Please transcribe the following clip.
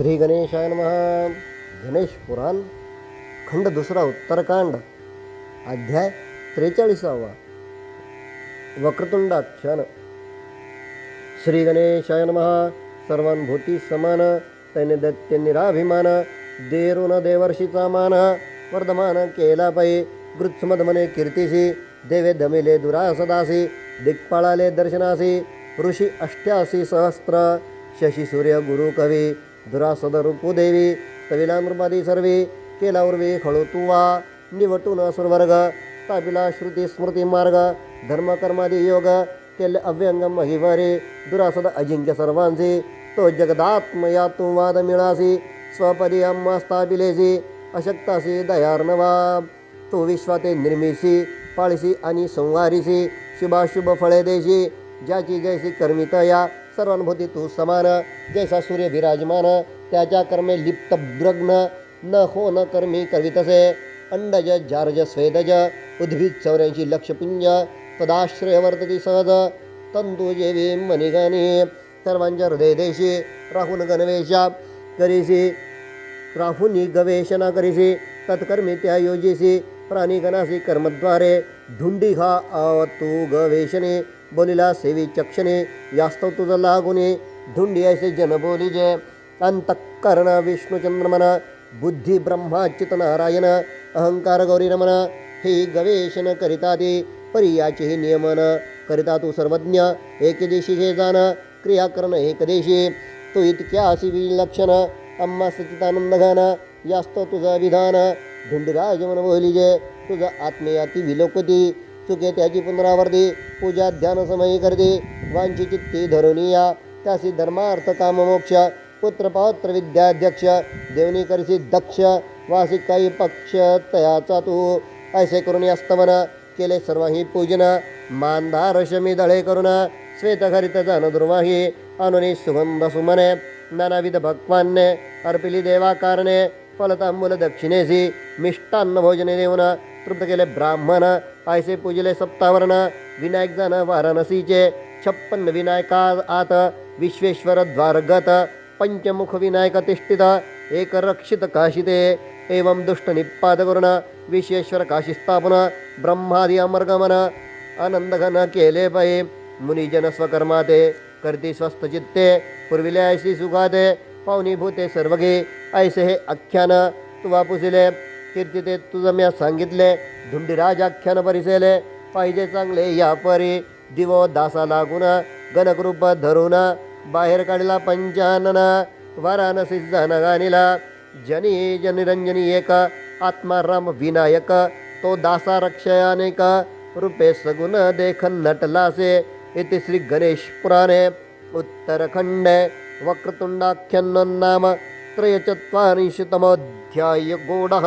श्री गणेशाय महा गणेश पुराण खंड दुसरा उत्तरकांड अध्याय त्रेचाळीसावा वक्रतुंडाख्यान। श्री गणेशाय महा सर्वांभूती समान तैने दैत्य निराभिमान देरो देवर्षीचा मान वर्धमान केला पै गृत्समदमने कीर्तिसी देवे दमिले दुरासदासी दिक्पाळाले दर्शनासी ऋषी अष्ट्यासी सहस्त्र शशी सूर्य गुरु कवी दुरासद रूपुदेवी तविला नृपादी सर्वे केला उर्वी खळू तुवा निवटून असुरवर्ग ताबिला श्रुती स्मृती मार्ग धर्मकर्मादी योग केल अव्यंग महिवरे दुरासद अजिंक्य सर्वांचे तो जगदात्मया तू वाद मिळासी स्वपदी अम्मा स्थापिलेसी अशक्तासी दयार्णवा तो विश्वाते निर्मिसी पाळसी आणि संवारीसी शुभाशुभ फळे देशी ज्याची जैसी कर्मितया सर्वानुभूती तू समान, जैसा सूर्य विराजमान त्याच्या कर्मे लिप्त ब्रग्न, न हो न कर्मी करवितसे, अंडज, जार्ज, स्वेदज, उद्भिद चौऱ्याऐंशी लक्षपुंज तदाश्रय वर्तती सहज, तंतु जेवी हृदय देशी, राहून गणवेशा, करीसी, राहुनी गवेषणा करीसी, तत्कर्मी त्या योजीसी, प्राणीगणासी कर्मद्वारे ढुंडी हा तू गवेषणे बोलिला सेवी चक्षणे यास्तव तुझं लागुने ढुंडी ऐसे जन बोलीजे अंतःकरण विष्णुचंद्रमन बुद्धी ब्रह्माच्युत नारायण अहंकार गौरी रमन हे गवेषण करिता दे परियाचे हे नियमन करिता तू सर्वज्ञ एकदेशी हे जाण क्रिया करण एकदेशी तू इतक्या अशी विलक्षण अम्मा सचितानंद घान यास्त तुझं विधान ढुंडीराज मन बोलिजे तुझं आत्मेयाती विलोकती चुके त्याची पुनरावर्ती. पूजा ध्यान समयी करते. वांची चित्ती धरुनिया त्यासी धर्मार्थ काम मोक्ष पुत्र पौत्र विद्याध्यक्ष. देवनी करसी दक्ष. वासी काही पक्ष तयाचा तू ऐसे करून अस्तमन केले सर्व ही पूजन. मानधार शमी दळे करून श्वेतघरित जान दुर्वाही. अनुनी सुगंध सुमने. नानाविध भक्वान्ने. अर्पिली देवाकारणे. फलतांबुल दक्षिणेसी. मिष्टान्न भोजने देऊन. तृप्त केले ब्राह्मण पायसे पूजले सप्तावरण विनायक जन वाराणसीचे छप्पन विनायका आत विश्वेश्वर द्वारगत पंचमुख विनायक तिष्ठित एक रक्षित काशिते एवं दुष्ट निपात करुण विश्वेश्वर काशी स्थापन ब्रह्मादि अमर्गमन आनंदघन केले पै मुनिजन स्वकर्माते करती स्वस्थ चित्ते पूर्विले ऐसी सुखाते पावनीभूते सर्वगे ऐसे हे आख्यान तुवा पुसिले कीर्तिते तुझं मी सांगितले धुंडीराज आख्यान परिसेले. पाहिजे चांगले या परी दिवो दासा लागून गणकृप धरून बाहेर काढला पंचानन वाराणसी जन जनी जनिरंजनी एक आत्माराम विनायक तो दासा रक्षयानेक रूपे सगुण देखन नटलासे. इति श्री गणेश पुराणे उत्तरखंडे वक्रतुंडाख्यन नाम त्रयचत्वारिंशतमोऽध्याय गोडः